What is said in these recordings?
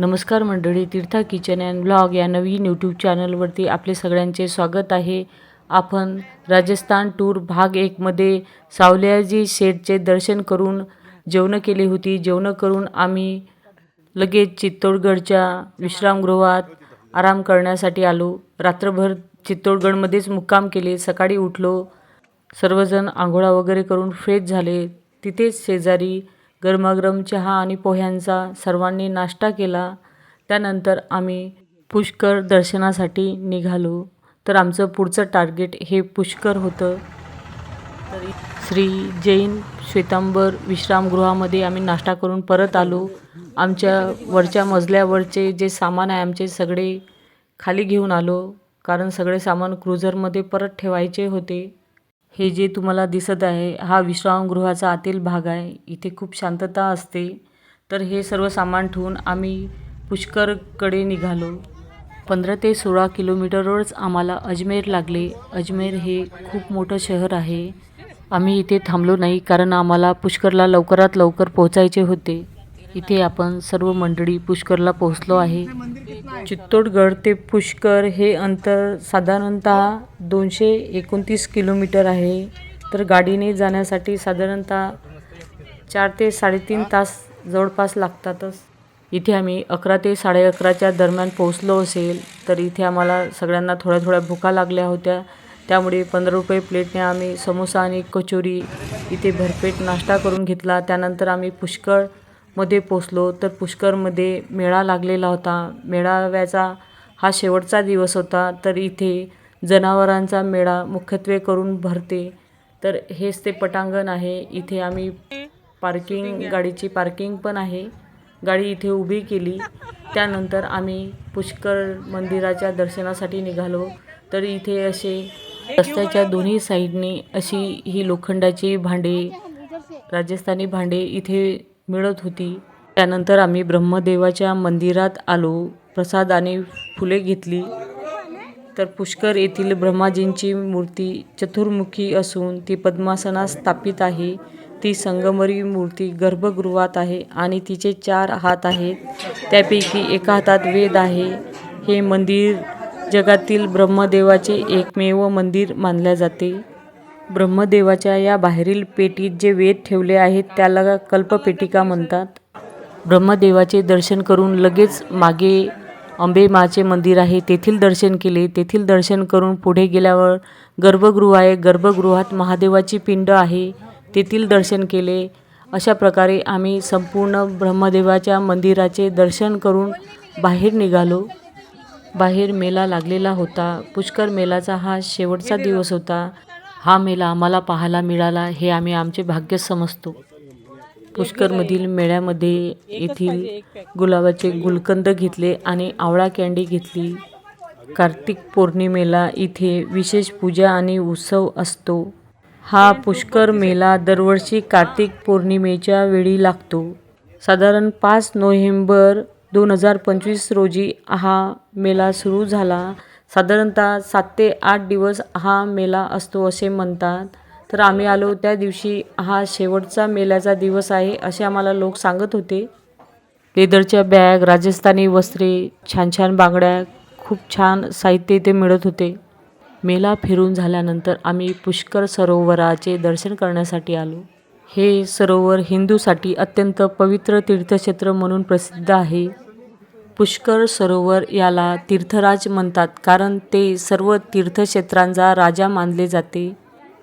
नमस्कार मंडळी तीर्था kitchen and blog या नवीन यूट्यूब चॅनलवरती आपले सगळ्यांचे स्वागत आहे. आपण राजस्थान टूर भाग एकमध्ये सावल्याजी शेठचे दर्शन करून जेवणं केली होती. जेवणं करून आम्ही लगेच चित्तोडगडच्या विश्रामगृहात आराम करण्यासाठी आलो. रात्रभर चित्तोडगडमध्येच मुक्काम केले. सकाळी उठलो. सर्वजण आंघोळा वगैरे करून फ्रेश झाले. तिथेच शेजारी गरमागरम चहा आणि पोह्यांचा सर्वांनी नाश्ता केला त्यानंतर आम्ही पुष्कर दर्शनासाठी निघालो. तर आमचं पुढचं टार्गेट हे पुष्कर होतं. तरी श्री जैन श्वेतांबर विश्रामगृहामध्ये आम्ही नाश्ता करून परत आलो. आमच्या वरच्या मजल्यावरचे जे सामान आहे आमचे सगळे खाली घेऊन आलो. कारण सगळे सामान क्रुझरमध्ये परत ठेवायचे होते. हे जे तुम्हाला दिसत आहे हा विश्रामगृहाचा आतील भाग आहे. इथे खूप शांतता असते. तर हे सर्व सामान ठेवून आम्ही पुष्करकडे निघालो. पंधरा ते सोळा किलोमीटरवरच आम्हाला अजमेर लागले. अजमेर हे खूप मोठं शहर आहे. आम्ही इथे थांबलो नाही कारण आम्हाला पुष्करला लवकरात लवकर पोहोचायचे होते. इथे आपण सर्व मंडळी पुष्करला पोहोचलो आहे. चित्तोडगड ते पुष्कर हे अंतर साधारणतः दोनशे एकोणतीस किलोमीटर आहे. तर गाडीने जाण्यासाठी साधारणतः चार ते साडेतीन तास जवळपास लागतातच. इथे आम्ही अकरा ते साडे अकराच्या दरम्यान पोहोचलो असेल तर इथे आम्हाला सगळ्यांना थोड्या थोड्या भुका लागल्या होत्या. त्यामुळे पंधरा रुपये प्लेटने आम्ही समोसा आणि कचोरी इथे भरपेट नाश्ता करून घेतला. त्यानंतर आम्ही पुष्कळ मध्ये पोचलो तर पुष्करमध्ये मेळा लागलेला होता. मेळाव्याचा हा शेवटचा दिवस होता. तर इथे जनावरांचा मेळा मुख्यत्वे करून भरते. तर हेच ते पटांगण आहे. इथे आम्ही पार्किंग गाडीची पार्किंग पण आहे. गाडी इथे उभी केली. त्यानंतर आम्ही पुष्कर मंदिराच्या दर्शनासाठी निघालो. तर इथे असे रस्त्याच्या दोन्ही साईडने अशी ही लोखंडाची भांडे राजस्थानी भांडे इथे मिळत होती. त्यानंतर आम्ही ब्रह्मदेवाच्या मंदिरात आलो. प्रसाद आणि फुले घेतली. तर पुष्कर येथील ब्रह्माजींची मूर्ती चतुर्मुखी असून ती पद्मासनात स्थापित आहे. ती संगमरी मूर्ती गर्भगृहात आहे आणि तिचे चार हात आहेत. त्यापैकी एका हातात वेद आहे. हे मंदिर जगातील ब्रह्मदेवाचे एकमेव मंदिर मानले जाते. ब्रह्मदेवाच्या या बाहेरील पेटीत जे वेद ठेवले आहेत त्याला कल्पपेटिका म्हणतात. ब्रह्मदेवाचे दर्शन करून लगेच मागे अंबेमाचे मंदिर आहे तेथील दर्शन केले. तेथील दर्शन करून पुढे गेल्यावर गर्भगृह आहे गर्भगृहात महादेवाची पिंड आहे तेथील दर्शन केले. अशा प्रकारे आम्ही संपूर्ण ब्रह्मदेवाच्या मंदिराचे दर्शन करून बाहेर निघालो. बाहेर मेला लागलेला होता. पुष्कर मेलाचा हा शेवटचा दिवस होता. हा मेला आम्हाला पाहायला मिळाला हे आम्ही आमचे भाग्य समजतो. पुष्करमधील मेळ्यामध्ये येथील गुलाबाचे गुलकंद घेतले आणि आवळा कँडी घेतली. कार्तिक पौर्णिमेला इथे विशेष पूजा आणि उत्सव असतो. हा पुष्कर मेला दरवर्षी कार्तिक पौर्णिमेच्या वेळी लागतो. साधारण पाच नोव्हेंबर दोन हजार पंचवीस रोजी हा मेला सुरू झाला. साधारणतः सात ते आठ दिवस हा मेला असतो असे म्हणतात. तर आम्ही आलो त्या दिवशी हा शेवटचा मेल्याचा दिवस आहे असे आम्हाला लोक सांगत होते. लेदरच्या बॅग राजस्थानी वस्त्रे छान छान बांगड्या खूप छान साहित्य इथे मिळत होते. मेला फिरून झाल्यानंतर आम्ही पुष्कर सरोवराचे दर्शन करण्यासाठी आलो. हे सरोवर हिंदूसाठी अत्यंत पवित्र तीर्थक्षेत्र म्हणून प्रसिद्ध आहे. पुष्कर सरोवर याला तीर्थराज म्हणतात. कारण ते सर्व तीर्थक्षेत्रांचा राजा मानले जाते.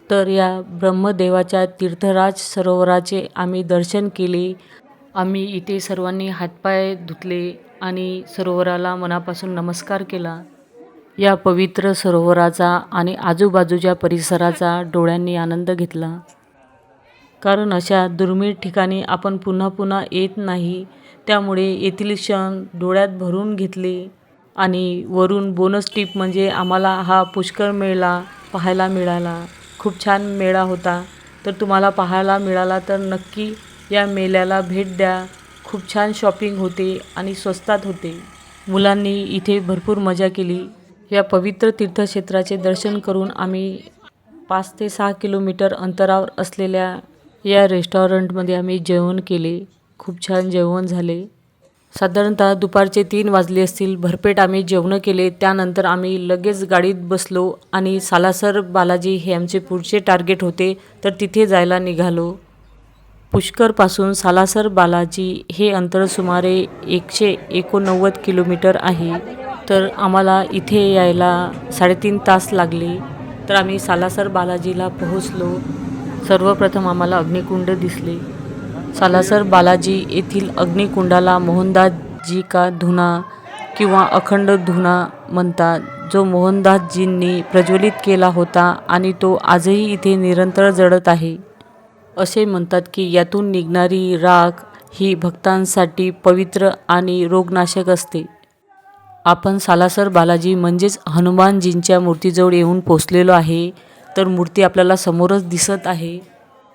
तर या ब्रह्मदेवाच्या तीर्थराज सरोवराचे आम्ही दर्शन केले. आम्ही इथे सर्वांनी हातपाय धुतले आणि सरोवराला मनापासून नमस्कार केला. या पवित्र सरोवराचा आणि आजूबाजूच्या परिसराचा डोळ्यांनी आनंद घेतला. कारण अशा दुर्मिळ ठिकाणी आपण पुन्हा पुन्हा येत नाही. त्यामुळे येथील क्षण डोळ्यात भरून घेतले आणि वरून बोनस टीप म्हणजे आम्हाला हा पुष्कळ मेळा पाहायला मिळाला. खूप छान मेळा होता. तर तुम्हाला पाहायला मिळाला तर नक्की या मेळ्याला भेट द्या. खूप छान शॉपिंग होते आणि स्वस्तात होते. मुलांनी इथे भरपूर मजा केली. या पवित्र तीर्थक्षेत्राचे दर्शन करून आम्ही पाच ते सहा किलोमीटर अंतरावर असलेल्या या रेस्टॉरंटमध्ये आम्ही जेवण केले. खूप छान जेवण झाले. साधारणतः दुपारचे तीन वाजले असतील. भरपेट आम्ही जेवणं केले. त्यानंतर आम्ही लगेच गाडीत बसलो आणि सालासर बालाजी हे आमचे पुढचे टार्गेट होते. तर तिथे जायला निघालो. पुष्करपासून सालासर बालाजी हे अंतर सुमारे एकशे एकोणनव्वद किलोमीटर आहे. तर आम्हाला इथे यायला साडेतीन तास लागले. तर आम्ही सालासर बालाजीला पोहोचलो. सर्वप्रथम आम्हाला अग्निकुंड दिसले. सालासर बालाजी येथील अग्निकुंडाला मोहनदासजी का धुना किंवा अखंड धुना म्हणतात. जो मोहनदासजींनी प्रज्वलित केला होता आणि तो आजही इथे निरंतर जळत आहे. असे म्हणतात की यातून निघणारी राख ही भक्तांसाठी पवित्र आणि रोगनाशक असते. आपण सालासर बालाजी म्हणजेच हनुमानजींच्या मूर्तीजवळ येऊन पोचलेलो आहे. तर मूर्ती आपल्याला समोरच दिसत आहे.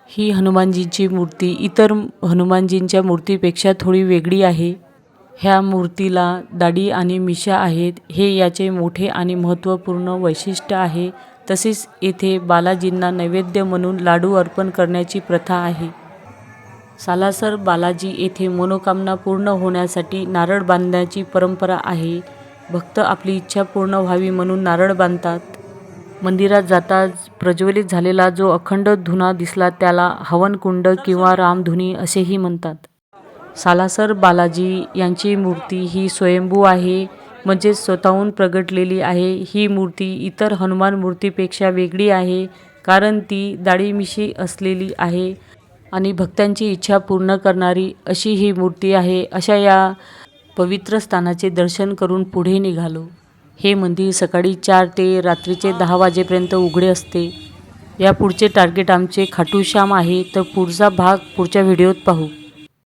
ही हनुमानजींची मूर्ती इतर हनुमानजींच्या मूर्तीपेक्षा थोडी वेगळी आहे. ह्या मूर्तीला दाढी आणि मिशा आहेत. हे याचे मोठे आणि महत्त्वपूर्ण वैशिष्ट्य आहे. तसेच येथे बालाजींना नैवेद्य म्हणून लाडू अर्पण करण्याची प्रथा आहे. सालासर बालाजी येथे मनोकामना पूर्ण होण्यासाठी नारळ बांधण्याची परंपरा आहे. भक्त आपली इच्छा पूर्ण व्हावी म्हणून नारळ बांधतात. मंदिरात जाताच प्रज्वलित झालेला जो अखंड धुना दिसला त्याला हवनकुंड किंवा रामधुनी असेही म्हणतात. सालासर बालाजी यांची मूर्ती ही स्वयंभू आहे म्हणजे स्वतःहून प्रगटलेली आहे. ही मूर्ती इतर हनुमान मूर्तीपेक्षा वेगळी आहे कारण ती दाढीमिशी असलेली आहे आणि भक्तांची इच्छा पूर्ण करणारी अशी ही मूर्ती आहे. अशा या पवित्र स्थानाचे दर्शन करून पुढे निघालो. हे मंदिर सकाळी चार ते रात्रीचे दहा वाजेपर्यंत उघडे असते. या पुढचे टार्गेट आमचे खाटूश्याम आहे. तर पुढचा भाग पुढच्या व्हिडिओत पाहू.